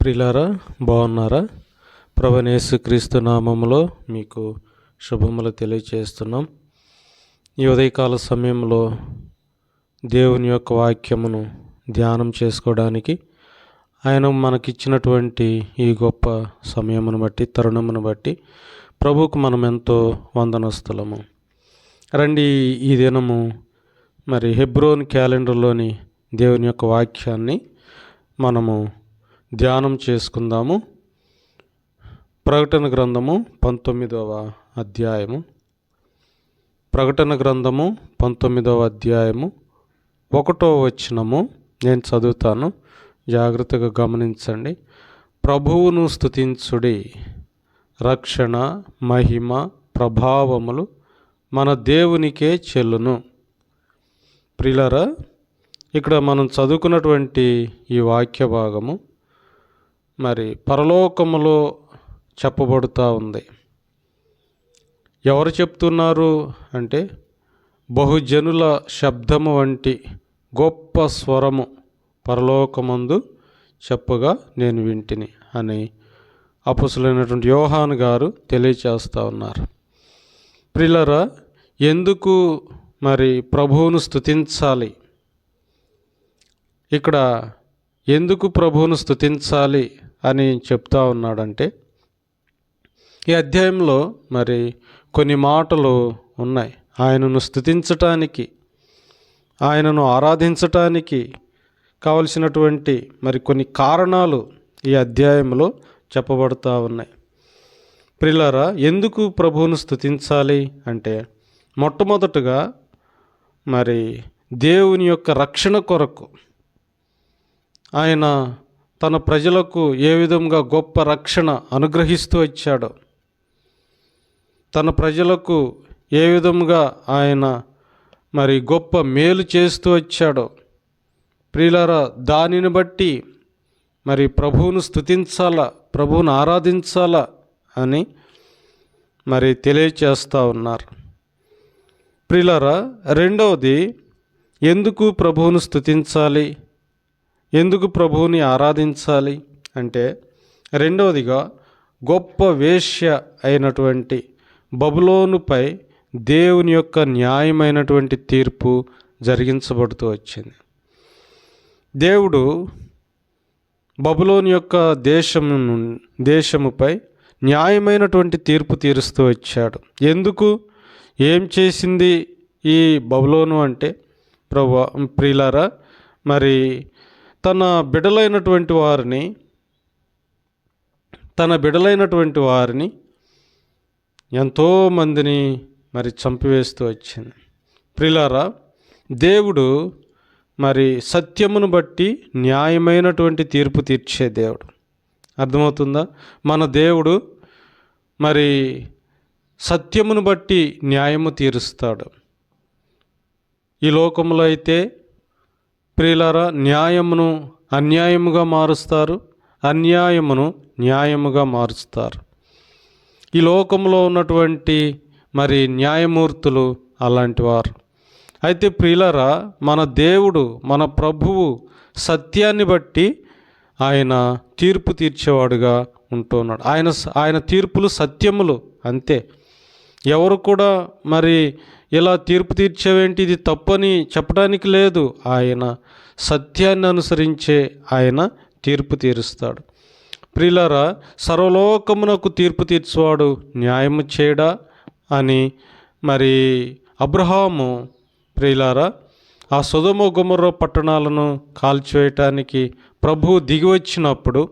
ప్రిలారా బాగున్నారా? ప్రభనేసు క్రీస్తు నామములో మీకు శుభములు తెలియచేస్తున్నాం. ఈ ఉదయకాల సమయంలో దేవుని యొక్క వాక్యమును ధ్యానం చేసుకోవడానికి ఆయన మనకిచ్చినటువంటి ఈ గొప్ప సమయమును బట్టి తరుణమును బట్టి ప్రభుకు మనం ఎంతో వందనస్థలము రండి ఈ దినము మరి హెబ్రోన్ క్యాలెండర్లోని దేవుని యొక్క వాక్యాన్ని మనము ధ్యానం చేసుకుందాము. ప్రకటన గ్రంథము పంతొమ్మిదవ అధ్యాయము. ప్రకటన గ్రంథము పంతొమ్మిదవ అధ్యాయము. ఒకటో వచనము నేను చదువుతాను. జాగ్రత్తగా గమనించండి. ప్రభువును స్థుతించుడి రక్షణ మహిమ ప్రభావములు మన దేవునికే చెల్లును. ప్రిలరా ఇక్కడ మనం చదువుకున్నటువంటి ఈ వాక్య భాగము మరి పరలోకములో చెప్పబడుతూ ఉంది. ఎవరు చెప్తున్నారు అంటే బహుజనుల శబ్దము వంటి గొప్ప స్వరము పరలోకమందు చెప్పగా నేను వింటిని అని అపుసులైనటువంటి యోహాన్ గారు తెలియచేస్తూ ఉన్నారు. ప్రిలరా ఎందుకు మరి ప్రభువును స్థుతించాలి ఇక్కడ ఎందుకు ప్రభువును స్థుతించాలి అని చెప్తా ఉన్నాడంటే ఈ అధ్యాయంలో మరి కొన్ని మాటలు ఉన్నాయి. ఆయనను స్థుతించటానికి ఆయనను ఆరాధించటానికి కావలసినటువంటి మరి కొన్ని కారణాలు ఈ అధ్యాయంలో చెప్పబడుతూ ఉన్నాయి. ప్రిలారా ఎందుకు ప్రభువును స్థుతించాలి అంటే మొట్టమొదటగా మరి దేవుని యొక్క రక్షణ కొరకు ఆయన తన ప్రజలకు ఏ విధంగా గొప్ప రక్షణ అనుగ్రహిస్తూ వచ్చాడో తన ప్రజలకు ఏ విధంగా ఆయన మరి గొప్ప మేలు చేస్తూ వచ్చాడో ప్రియులారా దానిని బట్టి మరి ప్రభువును స్థుతించాలా ప్రభువును ఆరాధించాలా అని మరి తెలియచేస్తూ ఉన్నారు. ప్రియులారా రెండవది ఎందుకు ప్రభువును స్థుతించాలి ఎందుకు ప్రభువుని ఆరాధించాలి అంటే రెండవదిగా గొప్ప వేశ్య అయినటువంటి బబులోనుపై దేవుని యొక్క న్యాయమైనటువంటి తీర్పు జరిగించబడుతూ వచ్చింది. దేవుడు బబులోని యొక్క దేశము ను- దేశముపై న్యాయమైనటువంటి తీర్పు తీరుస్తూ వచ్చాడు. ఎందుకు? ఏం చేసింది ఈ బబులోను అంటే ప్రభు ప్రియులారా మరి తన బిడలైనటువంటి వారిని తన బిడలైనటువంటి వారిని ఎంతోమందిని మరి చంపివేస్తూ వచ్చింది. ప్రిలారా దేవుడు మరి సత్యమును బట్టి న్యాయమైనటువంటి తీర్పు తీర్చే దేవుడు. అర్థమవుతుందా? మన దేవుడు మరి సత్యమును బట్టి న్యాయము తీరుస్తాడు. ఈ లోకంలో అయితే ప్రియులారా న్యాయమును అన్యాయముగా మారుస్తారు అన్యాయమును న్యాయముగా మారుస్తారు. ఈ లోకంలో ఉన్నటువంటి మరి న్యాయమూర్తులు అలాంటి వారు. అయితే ప్రియులరా మన దేవుడు మన ప్రభువు సత్యాన్ని బట్టి ఆయన తీర్పు తీర్చేవాడుగా ఉంటున్నాడు. ఆయన ఆయన తీర్పులు సత్యములు అంతే. ఎవరు కూడా మరి ఇలా తీర్పు తీర్చేవేంటి? ఇది తప్పని చెప్పడానికి లేదు. ఆయన సత్యాన్ని అనుసరించే ఆయన తీర్పు తీరుస్తాడు. ప్రిలరా సర్వలోకమునకు తీర్పు తీర్చువాడు న్యాయము చేయడా అని మరి అబ్రహాము ప్రియులారా ఆ సుధమ గుమర్ర పట్టణాలను కాల్చివేయటానికి ప్రభువు దిగి వచ్చినప్పుడు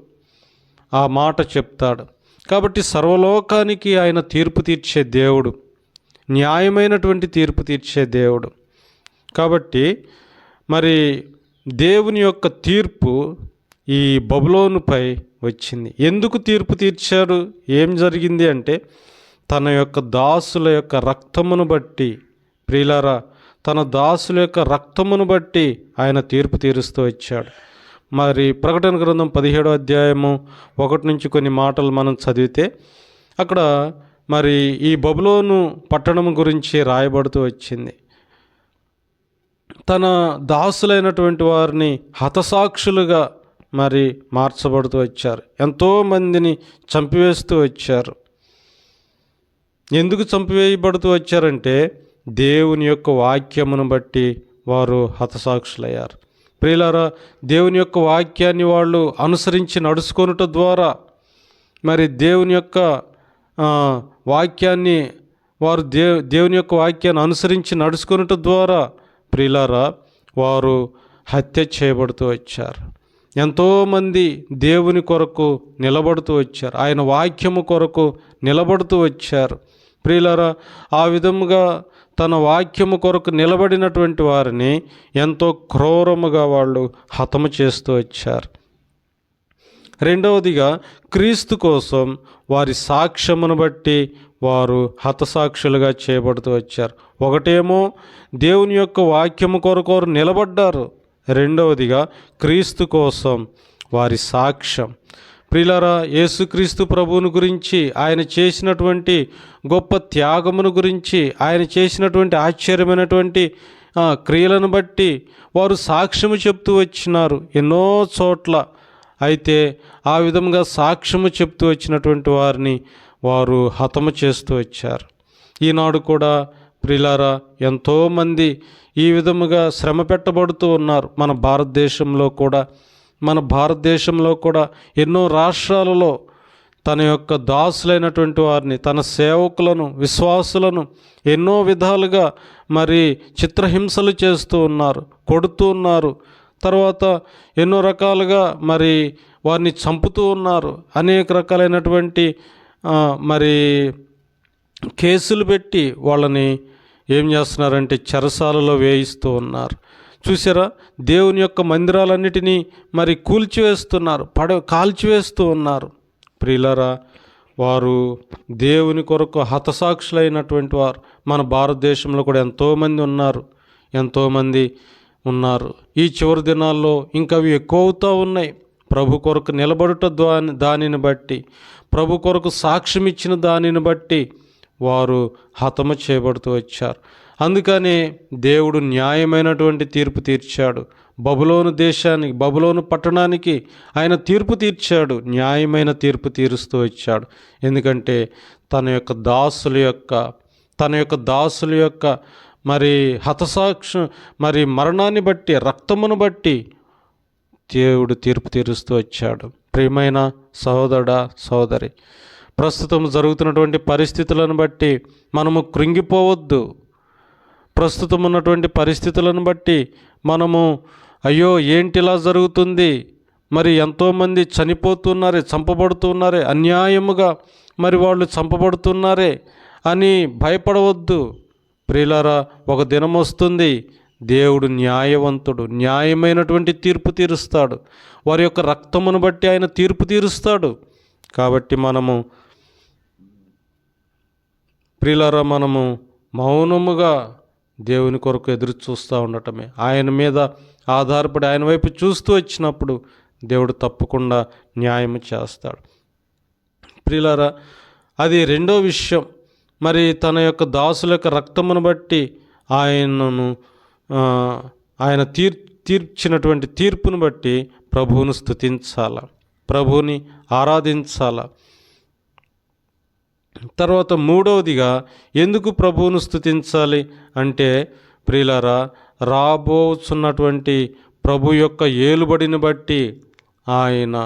ఆ మాట చెప్తాడు. కాబట్టి సర్వలోకానికి ఆయన తీర్పు తీర్చే దేవుడు న్యాయమైనటువంటి తీర్పు తీర్చే దేవుడు. కాబట్టి మరి దేవుని యొక్క తీర్పు ఈ బబులోనుపై వచ్చింది. ఎందుకు తీర్పు తీర్చాడు ఏం జరిగింది అంటే తన యొక్క దాసుల యొక్క రక్తమును బట్టి ప్రియులారా తన దాసుల యొక్క రక్తమును బట్టి ఆయన తీర్పు తీరుస్తూ వచ్చాడు. మరి ప్రకటన గ్రంథం పదిహేడో అధ్యాయము ఒకటి నుంచి కొన్ని మాటలు మనం చదివితే అక్కడ మరి ఈ బబులోను పట్టణం గురించి రాయబడుతూ వచ్చింది. తన దాసులైనటువంటి వారిని హతసాక్షులుగా మరి మార్చబడుతూ వచ్చారు. ఎంతోమందిని చంపివేస్తూ వచ్చారు. ఎందుకు చంపివేయబడుతూ వచ్చారంటే దేవుని యొక్క వాక్యమును బట్టి వారు హతసాక్షులయ్యారు. ప్రియులారా దేవుని యొక్క వాక్యాన్ని వాళ్ళు అనుసరించి నడుచుకొనుట ద్వారా మరి దేవుని యొక్క వాక్యాన్ని వారు దే దేవుని యొక్క వాక్యాన్ని అనుసరించి నడుచుకున్నట ద్వారా ప్రియులారా వారు హత్య చేయబడుతూ వచ్చారు. ఎంతోమంది దేవుని కొరకు నిలబడుతూ వచ్చారు. ఆయన వాక్యము కొరకు నిలబడుతూ వచ్చారు. ప్రియులారా ఆ విధముగా తన వాక్యము కొరకు నిలబడినటువంటి వారిని ఎంతో క్రూరముగా వాళ్ళు హతము చేస్తూ వచ్చారు. రెండవదిగా క్రీస్తు కోసం వారి సాక్ష్యమును బట్టి వారు హతసాక్షులుగా చేయబడుతూ వచ్చారు. ఒకటేమో దేవుని యొక్క వాక్యము కొరకు వారు నిలబడ్డారు. రెండవదిగా క్రీస్తు కోసం వారి సాక్ష్యం. ప్రిలరా యేసుక్రీస్తు ప్రభువుని గురించి ఆయన చేసినటువంటి గొప్ప త్యాగమును గురించి ఆయన చేసినటువంటి ఆశ్చర్యమైనటువంటి క్రియలను బట్టి వారు సాక్ష్యము చెప్తూ వచ్చినారు. ఎన్నో చోట్ల అయితే ఆ విధంగా సాక్ష్యము చెప్తూ వచ్చినటువంటి వారిని వారు హతము చేస్తూ వచ్చారు. ఈనాడు కూడా ప్రిలారా ఎంతోమంది ఈ విధముగా శ్రమ పెట్టబడుతూ ఉన్నారు. మన భారతదేశంలో కూడా మన భారతదేశంలో కూడా ఎన్నో రాష్ట్రాలలో తన యొక్క దాసులైనటువంటి వారిని తన సేవకులను విశ్వాసులను ఎన్నో విధాలుగా మరి చిత్రహింసలు చేస్తూ ఉన్నారు కొడుతూ ఉన్నారు. తర్వాత ఎన్నో రకాలుగా మరి వారిని చంపుతూ ఉన్నారు. అనేక రకాలైనటువంటి మరి కేసులు పెట్టి వాళ్ళని ఏం చేస్తున్నారంటే చెరసాలలో వేయిస్తూ ఉన్నారు. చూసారా? దేవుని యొక్క మందిరాలన్నిటినీ మరి కూల్చివేస్తున్నారు. పడ కాల్చివేస్తూ ఉన్నారు. ప్రియులరా వారు దేవుని కొరకు హతసాక్షులైనటువంటి వారు. మన భారతదేశంలో కూడా ఎంతోమంది ఉన్నారు. ఎంతోమంది ఉన్నారు. ఈ చివరి దినాల్లో ఇంకా అవి ఎక్కువ అవుతూ ఉన్నాయి. ప్రభు కొరకు నిలబడుట దాని దానిని బట్టి ప్రభు కొరకు సాక్ష్యం ఇచ్చిన దానిని బట్టి వారు హతము చేయబడుతూ వచ్చారు. అందుకనే దేవుడు న్యాయమైనటువంటి తీర్పు తీర్చాడు. బబులోను దేశానికి బబులోను పట్టణానికి ఆయన తీర్పు తీర్చాడు న్యాయమైన తీర్పు తీరుస్తూ వచ్చాడు. ఎందుకంటే తన యొక్క దాసుల యొక్క తన యొక్క దాసుల యొక్క మరి హతసాక్ష మరి మరణాన్ని బట్టి రక్తమును బట్టి దేవుడు తీర్పు తీరుస్తూ వచ్చాడు. ప్రియమైన సహోదరుడా సహోదరి ప్రస్తుతం జరుగుతున్నటువంటి పరిస్థితులను బట్టి మనము కృంగిపోవద్దు. ప్రస్తుతం ఉన్నటువంటి పరిస్థితులను బట్టి మనము అయ్యో ఏంటి ఇలా జరుగుతుంది? మరి ఎంతోమంది చనిపోతున్నారే చంపబడుతున్నారే అన్యాయముగా మరి వాళ్ళు చంపబడుతున్నారే అని భయపడవద్దు. ప్రియులారా ఒక దినం వస్తుంది. దేవుడు న్యాయవంతుడు న్యాయమైనటువంటి తీర్పు తీరుస్తాడు. వారి యొక్క రక్తమును బట్టి ఆయన తీర్పు తీరుస్తాడు. కాబట్టి మనము ప్రియులారా మనము మౌనముగా దేవుని కొరకు ఎదురు చూస్తూ ఉండటమే. ఆయన మీద ఆధారపడి ఆయన వైపు చూస్తూ వచ్చినప్పుడు దేవుడు తప్పకుండా న్యాయం చేస్తాడు. ప్రియులారా అది రెండో విషయం. మరి తన యొక్క దాసుల యొక్క రక్తమును బట్టి ఆయనను ఆయన తీర్ తీర్చినటువంటి తీర్పును బట్టి ప్రభువును స్థుతించాల ప్రభువుని ఆరాధించాల. తర్వాత మూడవదిగా ఎందుకు ప్రభువును స్థుతించాలి అంటే ప్రియులారా రాబోతున్నటువంటి ప్రభు యొక్క ఏలుబడిని బట్టి ఆయన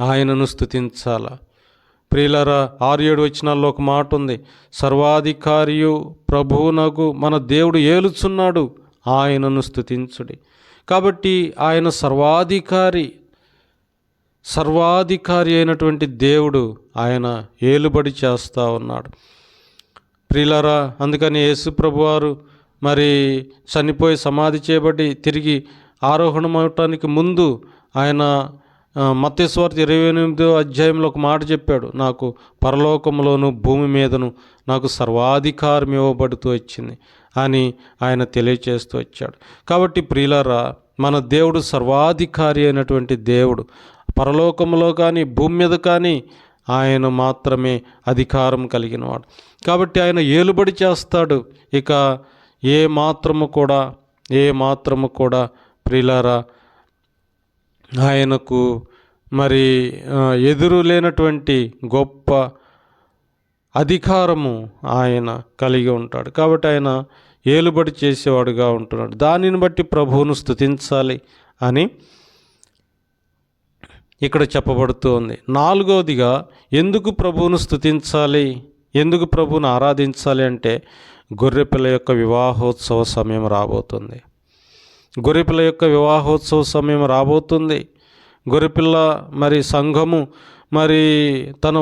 ఆయనను స్థుతించాలా ప్రియులరా ఆరు ఏడు వచ్చినాల్లో ఒక మాట ఉంది. సర్వాధికారియు ప్రభువునకు మన దేవుడు ఏలుచున్నాడు. ఆయనను స్తుతించుడి. కాబట్టి ఆయన సర్వాధికారి సర్వాధికారి అయినటువంటి దేవుడు ఆయన ఏలుబడి చేస్తూ ఉన్నాడు. ప్రిలరా అందుకని యేసు ప్రభువారు మరి చనిపోయి సమాధి చేయబడి తిరిగి ఆరోహణమవటానికి ముందు ఆయన మత్స్వార్థ ఇరవై ఎనిమిదో అధ్యాయంలో ఒక మాట చెప్పాడు. నాకు పరలోకంలోను భూమి మీదను నాకు సర్వాధికారం ఇవ్వబడుతూ వచ్చింది అని ఆయన తెలియచేస్తూ వచ్చాడు. కాబట్టి ప్రియులరా మన దేవుడు సర్వాధికారి అయినటువంటి దేవుడు. పరలోకంలో కానీ భూమి మీద కానీ ఆయన మాత్రమే అధికారం కలిగినవాడు. కాబట్టి ఆయన ఏలుబడి చేస్తాడు. ఇక ఏ మాత్రము కూడా ఏ మాత్రము కూడా ప్రియులారా ఆయనకు మరి ఎదురు లేనటువంటి గొప్ప అధికారము ఆయన కలిగి ఉంటాడు. కాబట్టి ఆయన ఏలుబడి చేసేవాడుగా ఉంటున్నాడు. దానిని బట్టి ప్రభువును స్థుతించాలి అని ఇక్కడ చెప్పబడుతోంది నాలుగవదిగా ఎందుకు ప్రభువును స్థుతించాలి ఎందుకు ప్రభువును ఆరాధించాలి అంటే గొర్రెపిల్ల యొక్క వివాహోత్సవ సమయం రాబోతుంది. గొరిపిల్ల యొక్క వివాహోత్సవ సమయం రాబోతుంది. గొరిపిల్ల మరి సంఘము మరి తన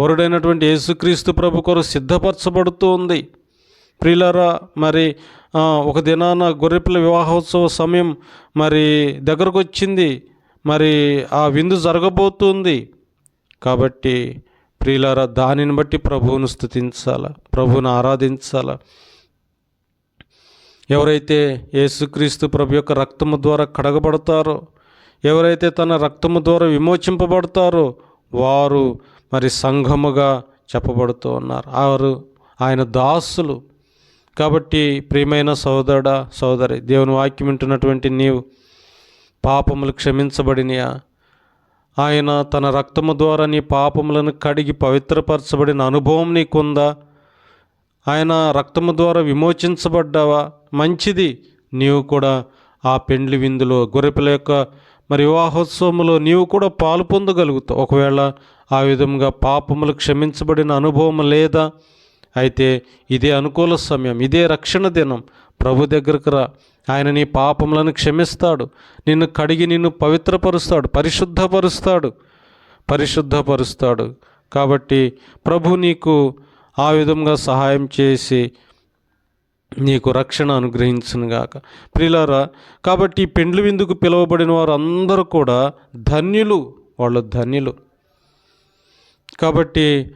వరుడైనటువంటి యేసుక్రీస్తు ప్రభు కొరకు సిద్ధపరచబడుతూ ఉంది. ప్రియులరా మరి ఒక దినాన గొర్రెపిల్ల వివాహోత్సవ సమయం మరి దగ్గరకు వచ్చింది మరి ఆ విందు జరగబోతుంది. కాబట్టి ప్రియులారా దానిని బట్టి ప్రభువును స్థుతించాల ప్రభువును ఆరాధించాల? ఎవరైతే యేసుక్రీస్తు ప్రభు యొక్క రక్తము ద్వారా కడగబడతారో ఎవరైతే తన రక్తము ద్వారా విమోచింపబడతారో వారు మరి సంఘముగా చెప్పబడుతూ ఉన్నారు. వారు ఆయన దాసులు. కాబట్టి ప్రియమైన సోదరుడ సోదరి దేవుని వాక్యం వింటున్నటువంటి నీవు పాపములు క్షమించబడినయా ఆయన తన రక్తము ద్వారా నీ పాపములను కడిగి పవిత్రపరచబడిన అనుభవం నీకుందా? ఆయన రక్తము ద్వారా విమోచించబడ్డావా? మంచిది. నీవు కూడా ఆ పెండ్లి విందులో గొర్రెపిల్ల యొక్క మరి వివాహోత్సవంలో నీవు కూడా పాలు పొందగలుగుతావు. ఒకవేళ ఆ విధంగా పాపములు క్షమించబడిన అనుభవం లేదా అయితే ఇదే అనుకూల సమయం ఇదే రక్షణ దినం. ప్రభు దగ్గరకు రా. ఆయన నీ పాపములను క్షమిస్తాడు. నిన్ను కడిగి నిన్ను పవిత్రపరుస్తాడు పరిశుద్ధపరుస్తాడు పరిశుద్ధపరుస్తాడు. కాబట్టి ప్రభు నీకు ఆ విధంగా సహాయం చేసి నీకు రక్షణ అనుగ్రహించునుగాక ప్రియులారా కాబట్టి ఈ పెండ్లి విందుకు పిలువబడిన వారు అందరూ కూడా ధన్యులు వాళ్ళు ధన్యులు. కాబట్టి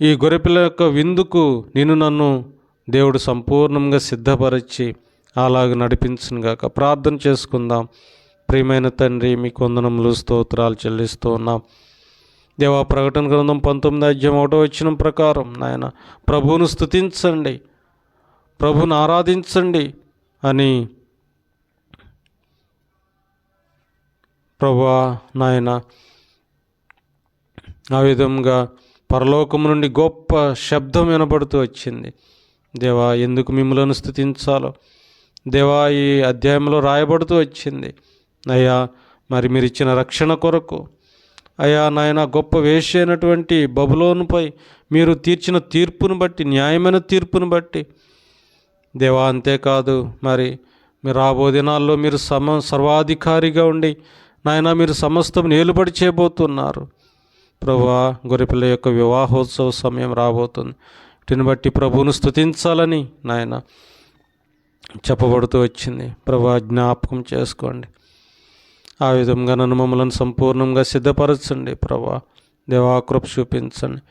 ఈ గొర్రెపిల్ల యొక్క విందుకు నేను నన్ను దేవుడు సంపూర్ణంగా సిద్ధపరిచి అలాగ నడిపించునుగాక ప్రార్థన చేసుకుందాం. ప్రియమైన తండ్రి మీ కొందనములు స్తోత్రాలు చెల్లిస్తూ ఉన్నాం. దేవా ప్రకటన గ్రంథం పంతొమ్మిది అధ్యాయం ఒకటో వచ్చిన ప్రకారం నాయన ప్రభువును స్థుతించండి ప్రభుని ఆరాధించండి అని ప్రభా నాయన ఆ విధంగా పరలోకం నుండి గొప్ప శబ్దం వినపడుతూ వచ్చింది. దేవా ఎందుకు మిమ్మలను స్థుతించాలో దేవా ఈ అధ్యాయంలో రాయబడుతూ వచ్చింది. అయ్యా మరి మీరు ఇచ్చిన రక్షణ కొరకు అయ్యా నాయన గొప్ప వేషి అయినటువంటి బబులోనుపై మీరు తీర్చిన తీర్పును బట్టి న్యాయమైన తీర్పును బట్టి. దేవా అంతేకాదు మరి మీరు రాబో దినాల్లో మీరు సమ సర్వాధికారిగా ఉండి నాయన మీరు సమస్తం ఏలుబడి చేయబోతున్నారు. ప్రభా గొరిపిల్ల యొక్క వివాహోత్సవ సమయం రాబోతుంది. వీటిని బట్టి ప్రభువును స్థుతించాలని నాయన చెప్పబడుతూ వచ్చింది. ప్రభా జ్ఞాపకం చేసుకోండి. ఆ విధంగా నన్ను మమ్మల్ని సంపూర్ణంగా సిద్ధపరచండి ప్రభా. దేవాకృప చూపించండి.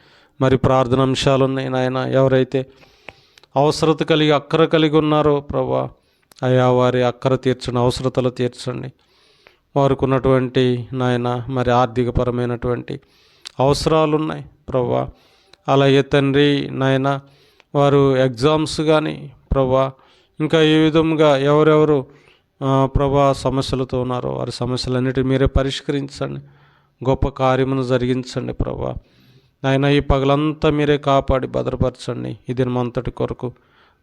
మరి ప్రార్థన అంశాలు ఉన్నాయి నాయన. ఎవరైతే అవసరత కలిగి అక్కర కలిగి ఉన్నారో ప్రభా అయా వారి అక్కర తీర్చండి అవసరతలు తీర్చండి. వారికి ఉన్నటువంటి నాయన మరి ఆర్థికపరమైనటువంటి అవసరాలు ఉన్నాయి ప్రభా. అలాగే తండ్రి నాయన వారు ఎగ్జామ్స్ కానీ ప్రభా ఇంకా ఏ విధంగా ఎవరెవరు ప్రభా సమస్యలతో ఉన్నారో. వారి సమస్యలన్నిటిని మీరే పరిష్కరించండి. గొప్ప కార్యమును జరిగించండి ప్రభా. నాయన ఈ పగలంతా మీరే కాపాడి భద్రపరచండి. ఇది మంతటి కొరకు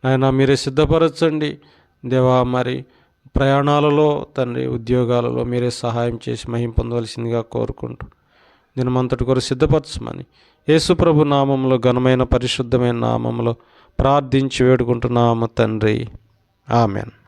నాయన మీరే సిద్ధపరచండి. దేవా మరి ప్రయాణాలలో తండ్రి ఉద్యోగాలలో మీరే సహాయం చేసి మహిం పొందవలసిందిగా కోరుకుంటూ దినమంతటి కొరకు సిద్ధపరచమని యేసుప్రభు నామంలో ఘనమైన పరిశుద్ధమైన నామంలో ప్రార్థించి వేడుకుంటున్నాము తండ్రి. ఆమెన్.